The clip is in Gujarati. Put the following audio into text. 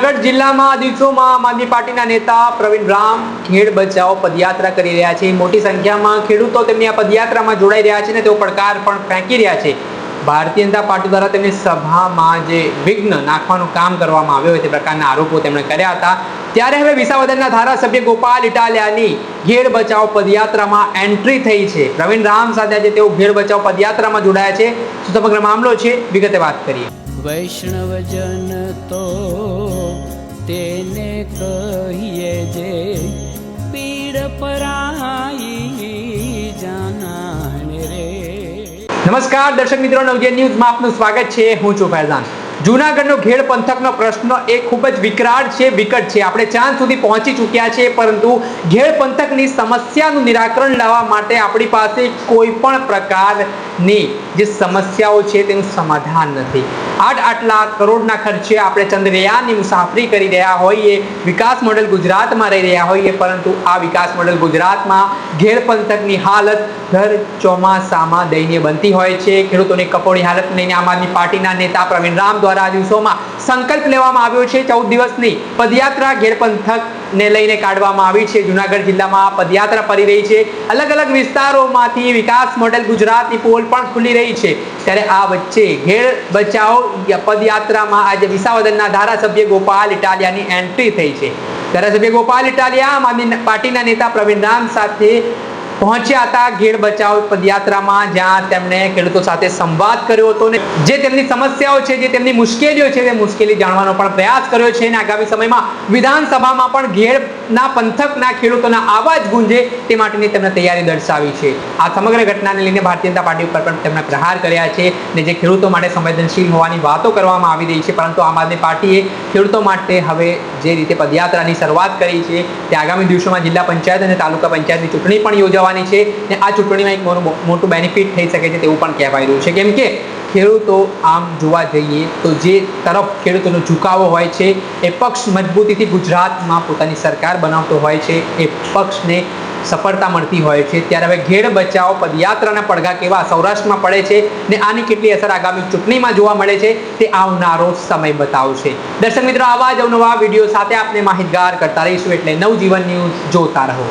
જુનાગઢ જિલ્લામાં આ આમ આદમી પાર્ટીના નેતા પ્રવીણ રામ ખેડ બચાવ પદયાત્રા કરી રહ્યા છે. મોટી સંખ્યામાં ખેડૂતો તેમની આ પદયાત્રામાં જોડાઈ રહ્યા છે ને તેઓ પડકાર પણ ફેંકી રહ્યા છે. ભારતીય જનતા પાર્ટી દ્વારા તેમની સભામાં જે વિઘ્ન નાખવાનું કામ કરવામાં આવ્યું હોય તે પ્રકારના આરોપો તેમણે કર્યા હતા. ત્યારે હવે વિસાવદરના ધારાસભ્ય ગોપાલ ઇટાલિયાની ઘેર બચાવ પદયાત્રામાં એન્ટ્રી થઈ છે. પ્રવીણ રામ સાથે આજે તેઓ ઘેર બચાવ પદયાત્રામાં જોડાયા છે. સમગ્ર મામલો છે? વિગતે વાત કરીએ. વૈષ્ણવજન તો તેને કહીએ જે પીડ પરાઈ જાનાને રે. નમસ્કાર, દર્શક મિત્રો નવજે ન્યૂઝમાં આપનું સ્વાગત છે. હું છું ફૈઝાન. જૂનાગઢનો ઘેડ પંથકનો પ્રશ્ન એ ખૂબ જ વિકરાળ છે, વિકટ છે. આપણે ચાંદ સુધી પહોંચી ચૂક્યા છે પરંતુ ઘેડ પંથકની સમસ્યાનું નિરાકરણ લાવવા માટે આપણી પાસે કોઈ પણ પ્રકારની જે સમસ્યાઓ છે તેનું સમાધાન નથી. આઠ આટલા કરોડના ખર્ચે આપણે ચંદ્રયાનની મુસાફરી કરી રહ્યા હોઈએ, વિકાસ મોડેલ ગુજરાતમાં રહી રહ્યા હોઈએ, પરંતુ આ વિકાસ મોડેલ ગુજરાતમાં ઘેડ પંથકની હાલત દર ચોમાસામાં દયનીય બનતી હોય છે. ખેડૂતોની કપોળી હાલત લઈને આમ આદમી પાર્ટીના નેતા પ્રવીણ રામ દ્વારા આ દિવસોમાં સંકલ્પ લેવામાં આવ્યો છે ચૌદ દિવસની પદયાત્રા ઘેડ પંથકને લઈને કાઢવામાં આવી છે. જુનાગઢ જિલ્લામાં પદયાત્રા ફરી રહી છે. અલગ અલગ વિસ્તારોમાંથી વિકાસ મોડેલ ગુજરાતની પોલ પણ ખુલી રહી છે. ત્યારે આ વચ્ચે ઘેર બચાવ પદયાત્રામાં આજે વિસાવદનના ધારાસભ્ય ગોપાલ ઇટાલિયાની એન્ટ્રી થઈ છે. ધારાસભ્ય ગોપાલ ઇટાલિયા પાર્ટીના નેતા પ્રવીણ રામ સાથે પહોંચ્યા હતા ઘેડ બચાવ પદયાત્રામાં, જ્યાં તેમણે ખેડૂતો સાથે સંવાદ કર્યો હતો ને જે તેમની સમસ્યાઓ છે, જે તેમની મુશ્કેલીઓ છે, તે મુશ્કેલી જાણવાનો પણ પ્રયાસ કર્યો છે અને આગામી સમયમાં વિધાનસભામાં પણ ઘેડના પંથકના ખેડૂતોના આવાજ ગુંજે તે માટેની તેમણે તૈયારી દર્શાવી છે. આ સમગ્ર ઘટનાને લઈને ભારતીય જનતા પાર્ટી ઉપર પણ તેમણે પ્રહાર કર્યા છે ને જે ખેડૂતો માટે સંવેદનશીલ હોવાની વાતો કરવામાં આવી રહી છે, પરંતુ આમ આદમી પાર્ટીએ ખેડૂતો માટે હવે જે રીતે પદયાત્રાની શરૂઆત કરી છે, તે આગામી દિવસોમાં જિલ્લા પંચાયત અને તાલુકા પંચાયતની ચૂંટણી પણ યોજાવાની છે ને આ ચૂંટણીમાં એક મોટું બેનિફિટ થઈ શકે છે તેવું પણ કહેવાય રહ્યું છે. કેમ કે ખેડૂતો આમ જોવા જઈએ તો જે તરફ ખેડૂતોનો ઝુકાવો હોય છે, એ પક્ષ મજબૂતીથી ગુજરાતમાં પોતાની સરકાર બનાવતો હોય છે, એ પક્ષને સફળતા મળતી હોય છે. ત્યારે હવે ઘેડ બચાવ, પદયાત્રાના પડઘા કેવા સૌરાષ્ટ્રમાં પડે છે ને આની કેટલી અસર આગામી ચૂંટણીમાં જોવા મળે છે તે આવનારો સમય બતાવશે. દર્શક મિત્રો, આવા જ અવનવા વીડિયો સાથે આપને માહિતગાર કરતા રહીશું. એટલે નવજીવન ન્યૂઝ જોતા રહો.